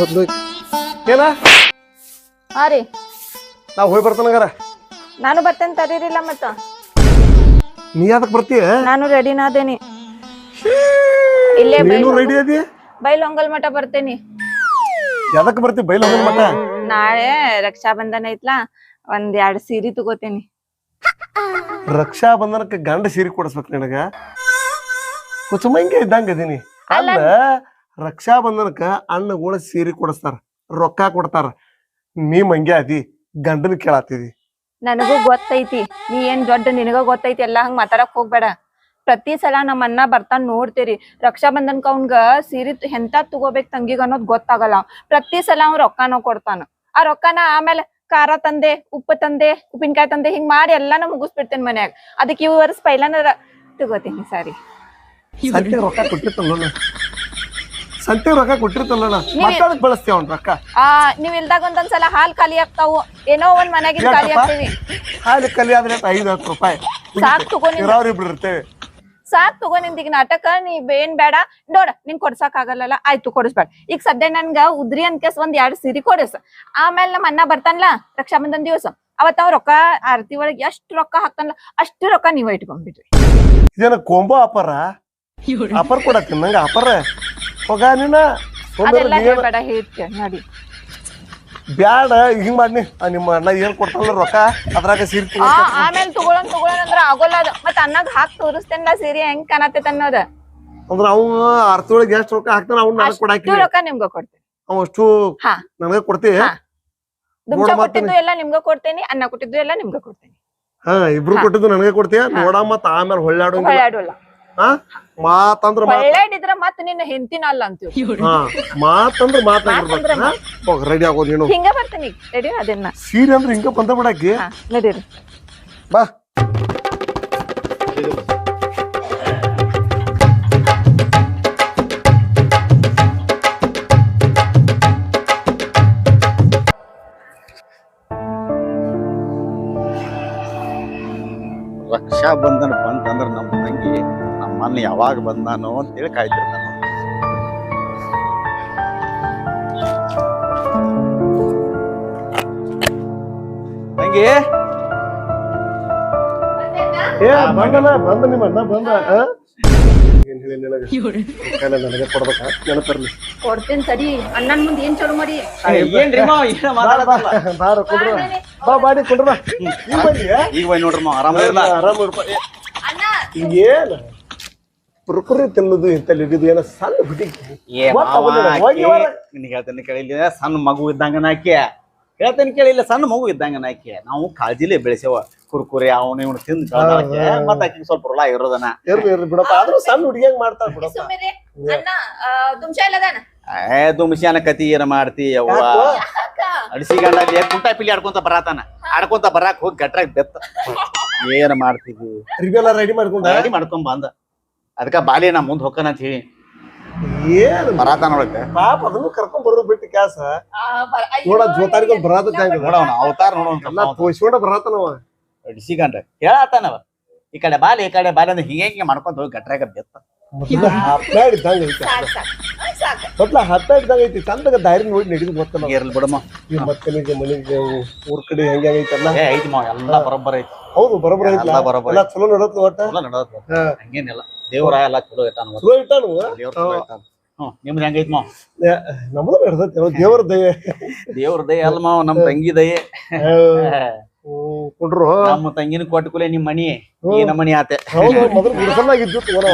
ಹೊದ್ಲು ಏನ? ಹಾ ರೀ. ನಾ ಹೋಗಿ ಬರ್ತಾನಗಾರ ನಾನು ಬರ್ತೇನೆ ತರೀರಿಲ್ಲ ಮತ್ತ. ನೀ ಯಾವ್ದಕ್ ಬರ್ತೀಯ? ನಾನು ರೆಡಿನಾದೇನಿ ಇಲ್ಲೇ ನೀನು ರೆಡಿ ಅದಿ? ಬೈಲೊಂಗಲ್ ಮಠ ಬರ್ತೇನಿ. ಯಾವ್ದಕ್ ಬರ್ತಿ ಬೈಲೊಂಗಲ್ ಮಠ? ನಾಳೆ ರಕ್ಷಾ ಬಂಧನ ಐತ್ಲಾ ಒಂದ್ ಎರಡ್ ಸೀರಿ ತಗೋತೇನಿ. ರಕ್ಷಾ ಬಂಧನಕ್ಕೆ ಗಂಡ ಸೀರೆ ಕೊಡಿಸ್ಬೇಕು ನಿನಗ? ಕುಚುಮಂಗೆ ಇದ್ದಂಗ ಅದೀನಿ ಅಲ್ಲ ರಕ್ಷಾ ಬಂಧನಕ್ಕ ಅಣ್ಣಗಳ ಸೀರೆ ಕೊಡಿಸ್ತಾರ ರೊಕ್ಕ ಕೊಡ್ತಾರ. ನೀ ಮಂಗೆ ಅದಿ ಗಂಡನ ಕೇಳಾತಿದಿ. ನನಗೂ ಗೊತ್ತೈತಿ ನೀ ಏನ್ ದೊಡ್ಡ ನಿನಗ ಗೊತ್ತೈತಿ ಎಲ್ಲಾ ಹಂಗ ಮಾತಾಡಕ್ ಹೋಗ್ಬೇಡ. ಪ್ರತಿ ಸಲ ನಮ್ಮ ಅಣ್ಣ ಬರ್ತಾನ ನೋಡ್ತೀರಿ ರಕ್ಷಾ ಬಂಧನ್ಕ ಅವ್ನ್ಗ ಸೀರೆ ಎಂತ ತಗೋಬೇಕ್ ತಂಗಿಗ ಅನ್ನೋದ್ ಗೊತ್ತಾಗಲ್ಲ. ಪ್ರತಿ ಸಲ ಅವ್ನ್ ರೊಕ್ಕನ ಕೊಡ್ತಾನ. ಆ ರೊಕ್ಕನ ಆಮೇಲೆ ಖಾರ ತಂದೆ ಉಪ್ಪು ತಂದೆ ಉಪ್ಪಿನಕಾಯಿ ತಂದೆ ಹಿಂಗ್ ಮಾಡಿ ಎಲ್ಲಾನು ಮುಗಿಸ್ಬಿಡ್ತೇನೆ ಮನ್ಯಾಗ. ಅದಕ್ಕೆ ಈ ವರ್ಷ ಪೈಲಾನ ತಗೋತೀನಿ ಸಾರಿ. ರೊಕ್ಕ ಕೊಟ್ಟಿರ್ತಲ್ಲ ಸಂತೆ ರೊಕ್ಕ ಕೊಟ್ಟಿರ್ತಲ್ಲ ಮತ್ತದಕ್ ಬಳಸ್ತೇವ ಅವ್ನ ರೊಕ್ಕ? ಆ ನೀವ್ ಇಲ್ದಾಗ ಒಂದೊಂದ್ಸಲ ಹಾಲ್ ಖಾಲಿ ಆಗ್ತಾವು. ಏನೋ ಒಂದ್ ಮನೆಗೆ ಖಾಲಿ? ಆಗ್ತೀವಿ. ಹಾಲು ಕಲಿ ಆದ್ರೆ ಐದು ಹತ್ತು ರೂಪಾಯಿ? ಸಾಕ್ ತಗೋ ನಿಂದು. ಈಗ ಇಬ್ರು ಇರ್ತೇವೆ. ಸಾಕ್ ತಗೋ ನಿಂದೀಗ ನಾಟಕ ನೀವ್ ಏನ್ ಬೇಡ. ನೋಡ ನಿನ್ ಕೊಡ್ಸಕ್ ಆಗಲ್ಲ ಆಯ್ತು ಕೊಡಿಸ್ಬೇಡ. ಈಗ ಸದ್ಯ ನನ್ಗ ಉದ್ರಿ ಅನ್ಕೇಸ್ ಒಂದ್ ಎರಡ್ ಸಿರಿ ಕೊಡಿಸ್. ಆಮೇಲೆ ನಮ್ಮ ಅಣ್ಣ ಬರ್ತಾನಲ್ಲ ರಕ್ಷಾ ಬಂಧನ್ ದಿವಸ. ಅವತ್ ಅವ್ ರೊಕ್ಕ ಆರತಿ ಒಳಗ್ ಎಷ್ಟ್ ರೊಕ್ಕ ಹಾಕ್ತಾನಲ್ಲ ಅಷ್ಟು ರೊಕ್ಕ ನೀವ್ ಇಟ್ಕೊಂಡ್ಬಿಡ್ರಿ ಇದೇನ ಕೊಂಬೋ ಅಪರ ಅಪರ್ ಕೊಡತ್ತಿ ನಂಗೆ ಅಪರ ಹೋಗ ನೀನ ಅದೆಲ್ಲ ಹೇಳ್ಬೇಡ ಹೇಳ್ತೀಯ ನೋಡಿ. ಬ್ಯಾಡ ಹಿಂಗ್ ಮಾಡಿ ಆ ನಿಮ್ಮ ಅಣ್ಣ ಏನ್ ಕೊಡ್ತಾನಲ್ಲ ರೊಕ್ಕ? ಅದ್ರಾಗ ಸೀರೆ ಆ ಆಮೇಲೆ ತಗೊಳನ್ ತಗೊಳನ್ ಅಂದ್ರ ಆಗೋಲ್ಲ ಅದ. ಮತ್ ಅಣ್ಣಗ್ ಹಾಕ್ ತೋರಿಸ್ತೇನಲ್ಲ ಸೀರೆ ಹೆಂಗ್ ಕಾಣತೈತ ಅನ್ನೋದ. ಅಂದ್ರ ಅವ ಅರ್ತೊಳಗೆ ಎಷ್ಟ್ ರೊಕ್ಕ ಹಾಕ್ತಾನ ಅವ್ನ ನನಗ್ ಅಷ್ಟು ಕೊಡಾಕಿ ರೊಕ್ಕ ನಿಮ್ಗ ಕೊಡ್ತೇನೆ. ಅವ್ ಅಷ್ಟು ಹಾ. ನನಗ ಕೊಡ್ತಿ? ಹಾ. ದುಮ್ಚ ನೋಡ ಕೊಟ್ಟಿದ್ದು ಎಲ್ಲ ನಿಮ್ಗ ಕೊಡ್ತೇನಿ ಅನ್ನ ಕೊಟ್ಟಿದ್ದು ಎಲ್ಲ ನಿಮ್ಗ ಕೊಡ್ತೇನಿ. ಹಾ ಇಬ್ರು ಕೊಟ್ಟಿದ್ದು ನನಗೆ ಕೊಡ್ತೀಯ? ನೋಡ ಮತ್ತ ಆಮೇಲೆ ಹೊಳ್ಳಾಡು ಹೊಳ್ಳಾಡೋಲ್ಲ. ಹಾ. ಮಾತಂದ್ರ ಮಾತ್ ಒಳ್ಳೇದಿದ್ರ ಮತ್ ನಿನ್ನ ಹೆಂತಿನ ಅಲ್ಲ ಅಂತೀವಿ. ಹಾ ಮಾತಂದ್ರ ಮಾತಂದ್ರ ಹೋಗ್ ರೆಡಿ ಆಗೋದು ನೀನು. ಹಿಂಗ ಬರ್ತೀನಿ ರೆಡಿ ಅದೇನ ಸೀರೆ ಅಂದ್ರೆ ಹಿಂಗ ಬಂದ ಬಿಡಾಕಿ? ನಡೀರಿ. ಬಾ. ಅಣ್ಣ ಯಾವಾಗ ಬಂದಾನೋ ಅಂತೇಳಿ ಕಾಯ್ತಿರ್ತಾನ ತಂಗಿ ಏ ಬಂದನ ಬಂದ ನಿಮ್ಮ ಅಣ್ಣ ಬಂದ ಆ? ಏನ್ ಹೇಳಿ ನಿನಗ? ನನಗೆ ಕೊಡ್ಬೇಕಾ? ನೆನಪಿರ್ಲಿ ಕೊಡ್ತೇನೆ ತಡಿ. ಅಣ್ಣನ್ ಮುಂದೆ ಏನ್ ಚಲೋ ಮಾಡಿ? ಏನ್ರಿ ಮಾವ ಏನ ಮಾತಾಡತ್ತಲ್ಲ ಬಾರ ಕುಂಡ್ರ. ಬಾ ಬಾಡಿ ಕುಂಡ್ರ. ಬಾ ಈಗ ಬಂದಿಯ ಈಗ ಬೈ ನೋಡ್ರಿ ಮಾವ ಆರಾಮ ಇರಲ್ಲ ಹಿಂಗೇನ? ಪುರ್ಪುರಿ ತಿನ್ನೋದು ಇಂತಲ್ಲಿ ಹಿಡಿದು ಏನೋ ಸಣ್ಣ ಹುಡುಗಿ. ಏ ಮತ್ತ್ ಮಾವ ಹೋಗಿ ಆಕಿ- ಹೊರ. ನಿನಗ್ ಹೇಳ್ತೇನೆ ಕೇಳಿಲ್ಲ ಸಣ್ಣ ಮಗು ಇದ್ದಂಗ ನಾಕೆ ಹೇಳ್ತೇನೆ ಕೇಳಿಲ್ಲ ಸಣ್ಣ ಮಗು ಇದ್ದಂಗ ನಾಕೆ ನಾವು ಕಾಳಜಿಲೇ ಬೆಳೆಸೇವ ಕುರ್ಕುರಿ ಅವನು ಇವನು ತಿಂದು ಮತ್ತೆ ಮತ್ತ ಆಕಿಗೆ ಸ್ವಲ್ಪ ರುಳ ಇರೋದನ ಇರ್ಲಿ ಇರ್ಲಿ ಬಿಡಪ್ಪ ಆದ್ರೂ ಸಣ್ಣ ಹುಡುಗಿಯಂಗ್ ಮಾಡ್ತಾರ ಬಿಡಪ್ಪ. ಸುಮ್ಮಿರಿ ಅಣ್ಣ ದುಮ್ಶ ಇಲ್ಲದಾನ? ಏ ದುಮ್ಶಾನ ಕತಿ ಏನ ಮಾಡ್ತಿ ಅವ್ವ ಯಾಕೋ? ಅಡಿಸಿ ಗಂಡ ಅಲ್ಲಿ ಕುಂಟ ಪಿಲಿ ಆಡ್ಕೊಂತ ಬರತಾನ? ಆಡ್ಕೊಂತ ಬರಾಕ್ ಹೋಗಿ ಗಟ್ರಾಗ ಬೆತ್ತ. ಏನ್ ಮಾಡ್ತೀವಿ ಅರ್ಬಿ ರೆಡಿ ಮಾಡ್ಕೊಂಡ? ರೆಡಿ ಮಾಡ್ಕೊಂಡ್ ಬಂದ. ಅದಕ್ಕ ಬಾಲಿ ನಾ ಮುಂದ್ ಹೊಕ್ಕನ ಅಂತ ಹೇಳಿ. ಏನು ಬರಾತಾನ ಒಳಗ ಪಾಪ ಅದನ್ನು ಕರ್ಕೊಂಡ್ ಬರೋದು ಬಿಟ್ಟು ಕ್ಯಾಸ? ನೋಡ ಜೋತಾರಿಗಳು ಬರಾತ ನೋಡವನ ಅವತಾರ ನೋಡೋಣ ಎಲ್ಲ ತೋರ್ಸ್ಕೊಂಡ ಬರಾತನವ ಹೇಳತ್ತಾನವ ಈ ಕಡೆ ಬಾಲಿ ಈ ಕಡೆ ಬಾಲಿ ಅಂದ್ರೆ ಹಿಂಗೆ ಹಿಂಗೆ ಮಾಡ್ಕೊಂತ ಹೋಗಿ ಗಟ್ರಾಗ ಬೆತ್ತ. ಐತಿ. ಮೊದ್ಲ ಚಂದಾಗ ದಾರಿ ನೋಡಿ ನಡಿದು ಗೊತ್ತಲ್ಲ ಇರ್ಲಿ ಬಿಡಮ್ಮ. ಈ ಮಕ್ಕಳಿಗೆ ಮನೆಗೆ ಊರ್ ಕಡೆ ಹೆಂಗ ಐತಲ್ಲ. ಏ ಐತಿ ಮಾವ ಎಲ್ಲ ಬರೋಬ್ಬರ ಐತಿ. ಹೌದು ಬರೋಬ್ಬರ ಐತಿ ಎಲ್ಲ ಬರೋಬ್ಬರ ಎಲ್ಲ ಚಲೋ ನಡತ್ ಒಟ್ಟ? ನಡೋದ್ ಹಂಗೇನಿಲ್ಲ. ದೇವ್ರ ಎಲ್ಲ ಚಲೋ ಇಟ್ಟಾನ. ಚಲೋ ಇಟ್ಟಾನು ದೇವ್ರ ಚಲೋ ಇಟ್ಟಾನ. ಹ್ಮ್ ನಿಮ್ದು ಹೆಂಗೈತಿ ಮಾವ ನಮ್ದು ದೇವರ ದಯೆ. ದೇವ್ರ ದಯ ಅಲ್ಲ ಮಾವ ನಮ್ ತಂಗಿ ದಯೆ. ಹ್ಮ್, ಕುಂಡ್ರು. ನಮ್ಮ ತಂಗಿನ ಕೊಟ್ಟಕುಲೆ ನಿಮ್ ಮನಿ ಈ ನಮ್ಮ ಮನಿ ಆತೆ. ಹೌದು ಮೊದಲು ಗುಡಿಸಲ್ಲಾಗಿದ್ದು ತಗೋಣ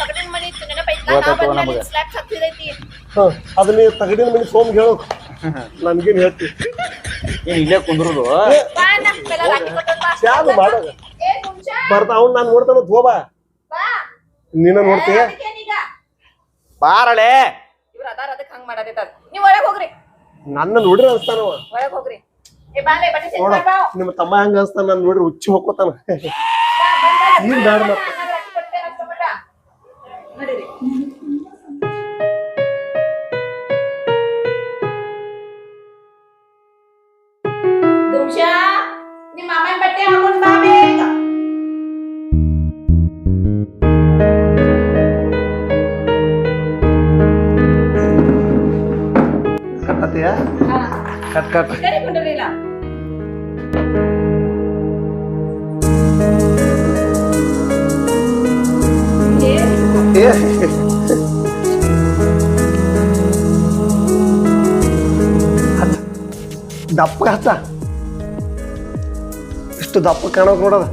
ತಗಡಿನ ಮನಿ ಇತ್ತು ನೆನಪೈತಾ? ಗೊತ್ತಾಯ್ತು ನಾ ಬಂದ್ಮೇಲೆ ನಮ್ಗೆ. ಸ್ಲ್ಯಾಬ್ ಹತ್ತಿದೈತಿ ಅದನ್ನ ತಗಡಿನ ಮನೆ ಸೋಮ್ ಹೇಳು. ನನ್ಗೇನ್ ಹೇಳ್ತಿ. ಏನ್ ಇಲ್ಲೇ ಕುಂದ್ರುದು? ಬಾ ಅಣ್ಣ ಬೆಲ್ಲ ಹಾಕಿ ಕೊಟ್ಟೋದ್ ಬಾ. ಏ ಅವ್ನ್ ನಾನ್ ನೋಡ್ತಾನ ನೀನ ನೋಡ್ತೀಯ ಬಾರಳೆ. ಇವ್ರ ಅದಾರ ಅದಕ್ಕೆ ಹಂಗ್ ಮಾಡತೈತ ನೀವ್ ಒಳಗ್ ಹೋಗ್ರಿ. ನನ್ನ ನೋಡ್ರಿ ಅನ್ಸ್ತಾನವ ಒಳಗ್ ಹೋಗ್ರಿ. ಏ ಬಾಲೆ ಬನ್ನಿ ನೋಡ ಮಾಡ್ ಬಾ ನಿಮ್ಮ ತಮ್ಮ ಹೆಂಗ ಅನ್ಸ್ತಾನ ನನ್ನ ನೋಡ್ರಿ ಹುಚ್ಚಿ ಹೋಗ್ಕೋತಾನ ನೀನ್ ಬ್ಯಾಡ ಮತ್ತೆ. ಹಾಕೊಂಡ್ ಕಟ್ ದಪ್ಪ ಹಚ್ಚ ಇಷ್ಟು ದಪ್ಪ ಕಾಣೋಕ್ ನೋಡದ.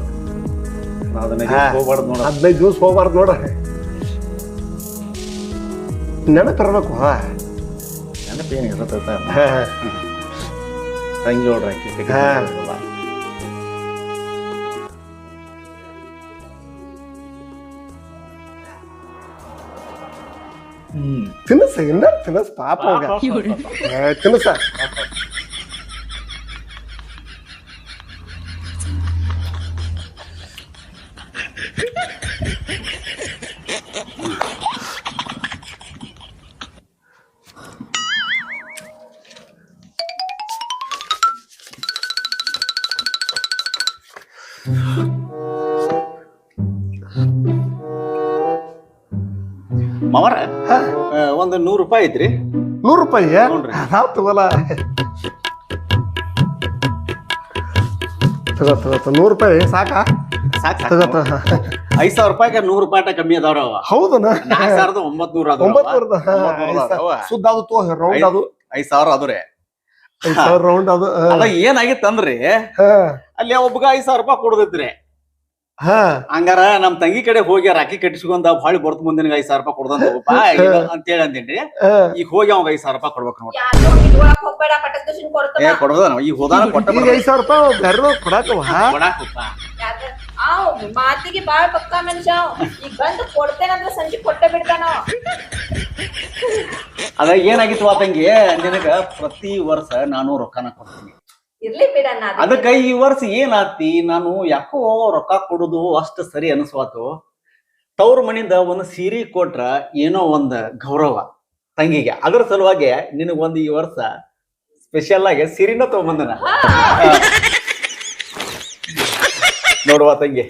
ಹದಿನೈದು ದಿವಸ ಹೋಗ್ಬಾರ್ದು ನೋಡ. ನೆನಪಿರ್ಬೇಕು ಹಾ. ನೆನಪೇನು ಇರತ್ತ? ಹಾ. ತಂಗಿ ನೋಡ್ರಿ ಆಕಿ ಕಟ್ಟಿ ಹಾ. ಹೋಗ್ಬಾರ್ದು. ಹ್ಮ್ ತಿನ್ನಸ ಇನ್ನ ತಿನ್ನಸ್ ಪಾಪ ಹೋಗ ತಿನ್ನಸ ಮಾವರ. ಒಂದು ನೂರು ರೂಪಾಯಿ ಐತ್ರಿ. ನೂರು ರೂಪಾಯಿ ನೋಡ್ರಿ. ಅದಾವ್ ತಗೋಲ ತಗೋ ತಗೋ ತಗೋ. ನೂರು ರೂಪಾಯಿ ಸಾಕಾ? ಸಾಕ್ ತಗೋ ಸಾಕು. ತಗೋ. ಐದ್ ಸಾವಿರ ರೂಪಾಯಿಗೆ ನೂರು ರೂಪಾಯಿ ಅಟ ಕಮ್ಮಿ ಅದಾವ್ರ ಅವ ಹೌದನ? ನಾಲ್ಕು ಸಾವಿರದ ಒಂಬತ್ ನೂರ ಒಂಬತ್ತುವರೆದ ಸುದ್ದ ಅದು ತೋ ರೌಂಡ್ ಅದು. ಐದ್ ಸಾವಿರ ಅದುರೆ ಐದ್ ಸಾವಿರ ರೌಂಡ್ ಅದು. ಅದ ಏನಾಗಿತ್ತಂದ್ರಿ? ಹಾ. ಅಲ್ಲಿ ಒಬ್ಬಗ ಐದ್ ಸಾವಿರ ರೂಪಾಯಿ ಕೊಡದಿತ್ರಿ. ಹಾ. ಹಂಗಾರ ನಮ್ ತಂಗಿ ಕಡೆ ಹೋಗಿ ರಾಕಿ ಕಟ್ಟಿಸ್ಕೊಂಡ ಬಾಳಿ ಬರ್ತ ಮುಂದಿನ ಐದ್ ಸಾವಿರ ರೂಪಾಯಿ ಕೊಡ್ದಂತ ಹೋಗಪ್ಪ ಅಂತೇಳಿ ಅಂದೇನ್ರಿ. ಈಗ ಹೋಗಿ ಅವಾಗ ಐದ್ ಸಾವಿರ ರೂಪಾಯಿ ಕೊಡ್ಬೇಕು ದರ್ಶನ್ ಏ ಕೊಡೋದ ನಾವು ಈಗ ಹೋದಾನ ಕೊಟ್ಟ ಐದ್ ಸಾವಿರ ರೂಪಾಯಿ ಬೇರೆ ಕೊಡಾಕವ ಕೊಡಾಕಪ್ಪ ಮಾತಿಗೆ ಬಾಳ ಪಕ್ಕ ಮನುಷ್ಯ ಅವ್. ಈಗ ಬಂದು ಕೊಡ್ತೇನಂದ್ರ ಸಂಜೆ ಕೊಟ್ಟೆ ಬಿಡ್ತಾನ ಅವ್. ಅದ ಏನಾಗಿತ್ತು ಆ ತಂಗಿ? ನಿನಗ ಪ್ರತಿ ವರ್ಷ ನಾನು ರೊಕ್ಕನ ಕೊಡ್ತೀನಿ. ಇರ್ಲಿ ಬಿಡಣ್ಣ ಅದಕ್ಕೆ. ಈ ವರ್ಷ ಏನಾತಿ? ನಾನು ಯಾಕೋ ರೊಕ್ಕ ಕೊಡುದು ಅಷ್ಟ ಸರಿ ಅನಿಸ್ವಾತು. ತವ್ರ ಮನಿಂದ ಒಂದು ಸೀರೆ ಕೊಟ್ರ ಏನೋ ಒಂದ್ ಗೌರವ ತಂಗಿಗೆ. ಅದ್ರ ಸಲುವಾಗಿ ನಿನಗ್ ಒಂದು ಈ ವರ್ಷ ಸ್ಪೆಷಲ್ ಆಗಿ ಸೀರೆನ ತಗೊಂಬಂದನ ನೋಡುವ ತಂಗಿ.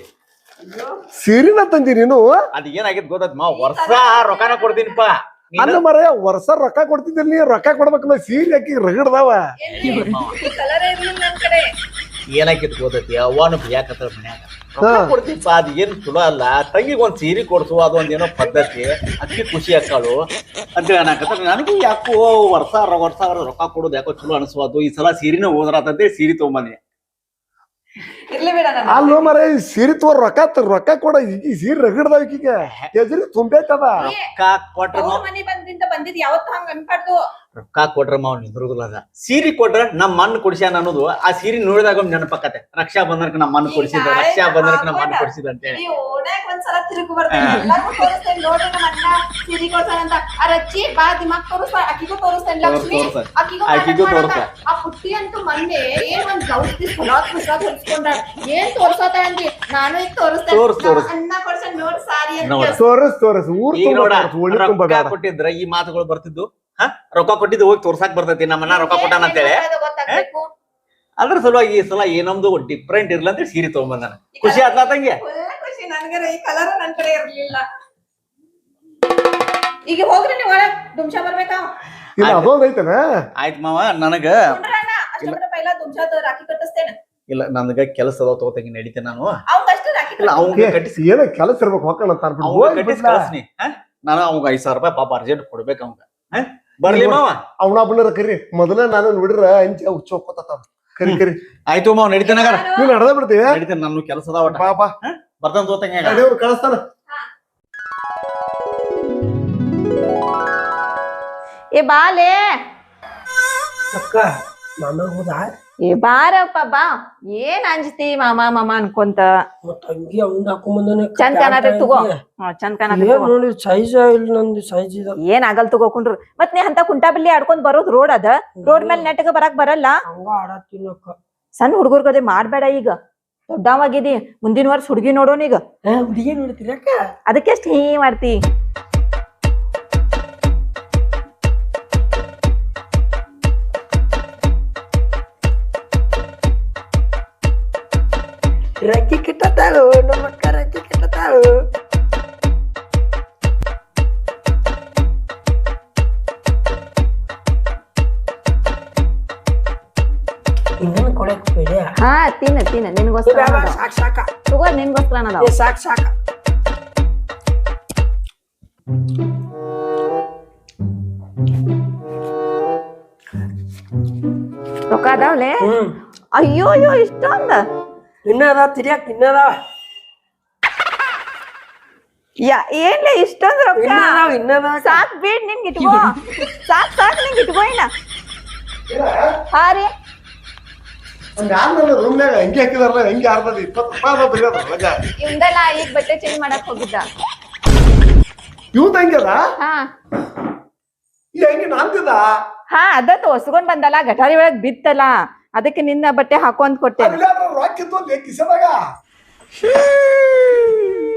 ಸೀರಿನ ತಂದಿ ನೀನು? ಅದ್ ಏನಾಗಿದ್ ಗೊತ್ತಾಯ್ತು ಮಾ? ವರ್ಷ ರೊಕ್ಕನ ಕೊಡ್ತೀನಿಪ್ಪ ಅಲ್ಲ ಮರ ವರ್ಷ ರೊಕ್ಕ ಕೊಡ್ತಿದ್ದಿಲ್ಲ ನೀ ರೊಕ್ಕ ಕೊಡ್ಬೇಕಲ್ಲ ಸೀರೆ ಹಾಕಿ ರಗಡ್ದಾವ. ಏನಾಗಿತ್ತು ಗೊತ್ತೈತಿ? ಅವನು ಯಾಕತ್ರ ಮನ್ಯಾಗ. ಕೊಡ್ತೀಪ ಅದ್ ಏನ್ ಚಲೋ ಅಲ್ಲ. ತಂಗಿಗೆ ಒಂದ್ ಸೀರೆ ಕೊಡ್ಸು ಅದೊಂದ್ ಏನೋ ಪದ್ಧತಿ. ಅದಕ್ಕೆ ಖುಷಿ ಆಕ್ಕಾಳು ಅಂತ ಹೇಳಕತ್ತ ನನಗೂ ಯಾಕೋ ವರ್ಷ ವರ್ಷ ರೊಕ್ಕ ಕೊಡೋದು ಯಾಕೋ ಚಲೋ ಅನಿಸ್ವಾತು. ಈ ಸಲ ಸೀರೆನ ಹೋದ್ರಾತಂತೆ ಸೀರೆ ತಗೊಂಬಂದಿ ಇರ್ಲಿ ಅಲ್ಲ ಮರ ಸೀರೆ ತೋ ರೊಕ್ಕ ತ- ರೊಕ್ಕ ಕೊಡ ಈ ಸೀರೆ ರಗಡ್ದಾವ ಈಗೀಗ ಎದ್ರಿ ತುಂಬೈತದ ರೊಕ್ಕ ಕೊಟ್ರ ಅವ್ರ ಮನಿ ಬಂದಿಂದ ಬಂದಿದ್ ಯಾವತ್ತು ಹಂಗ ಅನ್ಬಾರ್ದು. ರೊಕ್ಕ ಕೊಟ್ರ ಮಾವ್ ಅದ ಸೀರೆ ಕೊಟ್ರ ನಮ್ಮ ಮಣ್ಣು ಕೊಡ್ಸ್ಯಾನ ಅನ್ನೋದು ಆ ಸೀರೆ ನೋಡಿದಾಗ ಒಮ್ಮೆ ನೆನಪಕ್ಕತ್ತೆ ರಕ್ಷಾ ಬಂಧನಕ್ಕೆ ನಮ್ಮ ಮಣ್ಣು ಕೊಡ್ಸಿದ ರಕ್ಷಾ ಬಂಧನಕ್ಕೆ ನಮ್ಮ ಮಣ್ಣು ಕೊಡ್ಸಿದ ಅಂತ ಹೇಳಿ ಓಣ್ಯಾಗ ಒಂದ್ಸಲ ತಿರುಗು ಬರ್ತೇನೆ. ಎಲ್ಲಾರ್ಗೂ ತೋರಿಸ್ತೇನೆ ನೋಡ್ರಿ ನಮ್ಮ ಅಣ್ಣ ಸಿರಿ ಕೊಡ್ತಾನಂತ ಆ ಬಾ ದಿಮಾಗ್ ತೋರಿಸ್ತಾ ಅಕ್ಕಿಗೂ ತೋರಿಸ್ತೇನೆ ಲಕ್ಷ್ಮಿ. ತೋರ್ಸ. ಅಕ್ಕಿಗೂ ಆಕಿಗೂ ನಾಟಕ ತೋರ್ಸ. ಮಾಡಾಕ. ಆ ಪುಟ್ಟಿ ಅಂತೂ ಮೊನ್ನೆ ಏನ್ ಒಂದ್ ಬ್ಲೌಸ್ ಪೀಸ್ ಹೊಸ ಏನ್ ತೋರ್ಸೋತ ಅಂದ್ರಿ? ನಾನು ಈಗ ತೋರಿಸ್ತೇನೆ. ತೋರ್ಸ್, ನೋಡ್ ಸಾರಿ ಅಂತ ನೋಡ್. ತೋರಸ್ ತೋರಸ್. ಊರ್ ಈಗ ನೋಡ ಒಳ್ಳೆ ತುಂಬ ರೊಕ್ಕ ಕೊಟ್ಟಿದ್ರ ಈ ಮಾತುಗಳು ಬರ್ತಿದ್ದು? ಹ? ರೊಕ್ಕ ಕೊಟ್ಟಿದ್ದು ಹೋಗಿ ತೋರ್ಸಾಕ್ ಬರ್ತೈತಿ ನಮ್ಮನ್ನ ರೊಕ್ಕ ಕೊಟ್ಟಾನ ಅಂತೇಳಿ ಗೊತ್ತಾಗ್ಬೇಕು ಅದ್ರ ಸಲುವಾಗಿ ಈ ಸಲ ಏನೊಂದು ಡಿಫ್ರೆಂಟ್ ಇರ್ಲ ಅಂತ ಸೀರೆ ತಗೊಂಬಂದಾನ. ಖುಷಿ ಆತ್ಲಾ ತಂಗಿ? ಫುಲ್ ಖುಷಿ ನನ್ಗರ ಈ ಕಲರ್ ನನ್ ಕಡೆ ಇರ್ಲಿಲ್ಲ. ಈಗ ಹೋಗ್ರಿ ನೀವ್ ಒಳಗ್ ದುಮ್ಶಾ ಬರ್ಬೇಕಾ? ಇಲ್ಲ ಅದೊಂದ್ ಐತನ ಆಯ್ತ್ ಮಾವ ನನಗ ಅಷ್ಟೊಂದ್ರ ಪೈಲ ರಾಖಿ ಕಟ್ಟಿಸ್ತೇನೆ. ಇಲ್ಲ ನನಗ ಕೆಲಸ ಅದಾವ ತಗೋತಂಗಿ ನಡೀತೆ ನಾನು. ಇಲ್ಲ ಕಟ್ಟ ಕಟ್ಟಿಸಿ ಏನೋ ಕೆಲಸ ಇರ್ಬೇಕು ಹೋಗೋಣ ತಾರ್ ಅವಂಗ ಕಟ್ಟಿಸಿ? ಕಳಿಸ್ನಿ? ನಾನು ಅವಂಗ ಐದ್ ಸಾವಿರ ರೂಪಾಯಿ ಪಾಪ ಅರ್ಜೆಂಟ್ ಕೊಡ್ಬೇಕು ಅವಂಗ ಹ? ಬರ್ಲಿ ಮಾವ. ಅವನ ಬುಲ್ಲರ ಕರಿ ಮೊದಲೇ ನಾನು ನೋಡಿದ್ರ ಅಂಚೆ ಹುಚ್ಚೋಕೋತ ಕರಿ ಕರಿ. ಆಯ್ತು ಮಾವ ನಡೀತೇನಾಗ ನೀವು ನಡೆದ ಬಿಡ್ತೀವಿ ನಡೀತೇನೆ ನನ್ನ ಕೆಲಸ ಅದಾವ ಪಾಪ ಬರ್ತಾನ ತಗೋತಂಗಿ ದೇವ್ರು ಕಳಿಸ್ತಾನ. ಏ ಬಾಲೆ. ಅಕ್ಕ ಮಾಮ ಹೋದ ಏ ಬಾರಪ್ಪ ಬಾ. ಏನ್ ಅಂಜತಿ ಮಾಮ ಮಾಮ ಅನ್ಕೊಂತ? ಮತ್ತ ಅಂಗಿ ಅವ್ನ ಹಾಕೊಂಬಂದನೆ ಚಂದ್ ಕಾಣತ್ತೆ ತಗೋ. ಹಾ, ಚಂದ್ ಕಾಣತ್ತೆ ಏನ್ ನೋಡಿ ಸೈಜ್ ಇಲ್ಲ ನಂದು ಸೈಜ್ ಇದ. ಏನ್ ಆಗಲ್ ತಗೋಕೊಂಡ್ರು ಮತ್ ನೀ ಅಂತ ಕುಂಟಾ ಬಿಲ್ಲಿ ಆಡ್ಕೊಂಡ್ ಬರೋದ್ ರೋಡ್ ಅದ. ರೋಡ್ ಮೇಲೆ ನೆಟ್ಟಗ ಬರಕ್ ಬರಲ್ಲ. ಹಂಗ ಆಡತ್ತೀನಿ ಅಕ್ಕ. ಸಣ್ಣ ಮಾಡ್ಬೇಡ ಈಗ. ದೊಡ್ಡವಾಗಿದಿ ಮುಂದಿನ ವರ್ಷ ಹುಡುಗಿ ನೋಡೋಣ ಈಗ. ಹುಡುಗಿ ನೋಡ್ತೀರಿ ಅಕ್ಕ? ಅದಕ್ಕೆಷ್ಟು ಹೀ ಮಾಡ್ತಿ? ರಕ್ಕಿ ಕಿಟ್ಟತಾಳು ನಮ್ಮ ಅಕ್ಕ ರಕ್ಕಿ ಕಿಟ್ಟತಾಳು ಕೊಡಕ್ ಬೇಡ ಹಾ ತಿನ್ನ ತಿನ್ನ ನಿನಗೋಸ್ಕರ ಅನ್ನೋದು. ಸಾಕ್ ಸಾಕ ತಗೋ ನಿನ್ಗೋಸ್ಕರ ಅನ್ನೋದು. ಏ ಸಾಕ್ ಸಾಕ ರೊಕ್ಕ ಅದಾವ್ಲೆ ಹ್ಮ್ ಅಯ್ಯೋ ಅಯ್ಯೋ ಇಷ್ಟೊಂದ ಇನ್ನದ ತಿರ್ಯಾಕ್ ಇನ್ನದ ಯಾ ಏನ್ಲೆ ಇಷ್ಟೊಂದ್ ರೊಕ್ಕ ಇನ್ನದ ಸಾಕ್ ಬಿಡ್ ನಿನ್ಗೆ ಇಟ್ಕೋ. ಸಾಕ್ ಸಾಕ್ ನಿಂಗೆ ಇಟ್ಕೋ ಇನ್ನ. ಹಾ ರೀ. ಹಂಗಾದ್ಮೇಲೆ ರೂಮ್ನಾಗ ಹೆಂಗೆ ಹಾಕಿದಾರಲ್ಲ ಹೆಂಗೆ ಆರ್ತದ ಇಪ್ಪತ್ತು ರೂಪಾಯಿ ಅದ ಬರೀ ಅದ ರಜಾ. ಇವ್ದಲ್ಲ ಈಗ ಬಟ್ಟೆ ಚೇಂಜ್ ಮಾಡಕ್ ಹೋಗಿದ್ದ. ಹಾ. ಹೆಂಗೆ ಹಾ ಅದ ತೋರ್ಸ್ಕೊಂಡ್ ಬಂದಲ್ಲ ಗಟಾರಿ ಒಳಗ್ ಬಿತ್ತಲ್ಲ. ಅದಕ್ಕೆ ನಿನ್ನ ಬಟ್ಟೆ ಹಾಕೊಂಡ್ ಕೊಟ್ಟೆ. ಅಲ್ಲ ರಾಕ್ ಇತ್ತು ಅಲ್ಲಿ ಕಿಸೆದಾಗ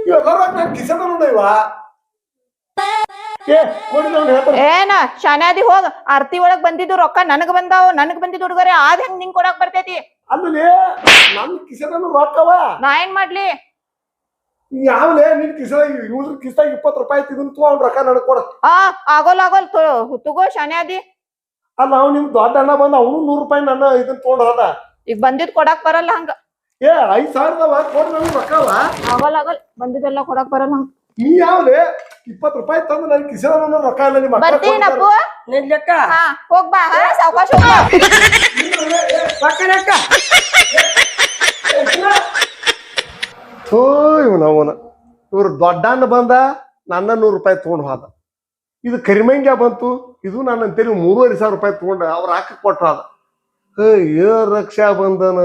ಇವೆಲ್ಲ ನಾನು ಕಿಸೆದ ನೋಡ ಇವ. ನಾನು ಏನ ಶಾನ್ಯಾದಿ ಹೋದ ಆರ್ತಿ ಒಳಗ್ ಬಂದಿದ್ದು ರೊಕ್ಕ ನನಗ್ ಬಂದಾವ ನನಗ್ ಬಂದಿದ್ದು ಹುಡುಗರೆ ಆದ್ ಹೆಂಗ್ ನಿಂಗ್ ಕೊಡಕ್ ಬರ್ತೈತಿ? ಅಲ್ಲಿ ನನ್ನ ಕಿಸೆದನು ರೊಕ್ಕವ ನಾ ಏನ್ ಮಾಡ್ಲಿ? ಯಾವಲೇ ನಿನ್ ಕಿಸ ಇವ್ರ ಕಿಸೆದಾಗ ಇಪ್ಪತ್ತು ರೂಪಾಯಿ ಇದನ್ನ ತಗೊಂಡ್ ರೊಕ್ಕ ನನಗ್ ಕೊಡ. ಆ ಆಗೋಲ್ ಆಗೋಲ್ ತೊ- ತಗೋ ಶಾನ್ಯಾದಿ ಅಲ್ಲ ಅವ್ನು ನಿಮ್ ದೊಡ್ಡ ಅಣ್ಣ ಬಂದ ಅವನು ನೂರು ರೂಪಾಯಿ ನನ್ನ ಇದನ್ನ ತಗೊಂಡ್ ಹೋದ. ಈಗ ಬಂದಿದ್ ಕೊಡಾಕ್ ಬರಲ್ಲ ಹಂಗ. ಏ ಐದ್ ಸಾವಿರದವ ಕೊಡ್ ನನಗೆ ರೊಕ್ಕವ ಆಗೋಲ್ ಆಗೋಲ್ ಬಂದಿದ್ದೆಲ್ಲ ಕೊಡಾಕ್ ಬರಲ್ಲ ಹಂಗ. ನೀ ಯಾವಲೇ? ರೂಪಾಯಿ ತಂದು ನನ್ ರೊಕ್ಕ ಇಲ್ಲ ನಿಮ್ಮ ಅಕ್ಕ ಬರ್ತೀನಪ್ಪು ನಿಲ್ಲಕ್ಕ ಹಾ ಹೋಗ್ ಬಾ ಹಾ ಸಾವ್ಕಾಶ ಹೋಗ್ ಬಾ. ಪಕ್ಕನಕ್ಕ ಥೂ ಇವನವನ ಇವ್ರು ದೊಡ್ಡಣ್ಣ ಬಂದ ನನ್ನ ನೂರು ರೂಪಾಯಿ ತಗೊಂಡ್ ಹೋದ. ಇದು ಕರಿಮಂಗ್ಯ ಬಂತು ಇದು ನನ್ನ ಅಂತೇಳಿ ಮೂರುವರೆ ಸಾವಿರ ರೂಪಾಯಿ ತಗೊಂಡ ಅವ್ರ ಹಾಕ ಕೊಟ್ಟ ಅಯ್ಯೋ ರಕ್ಷಾ ಬಂಧನ?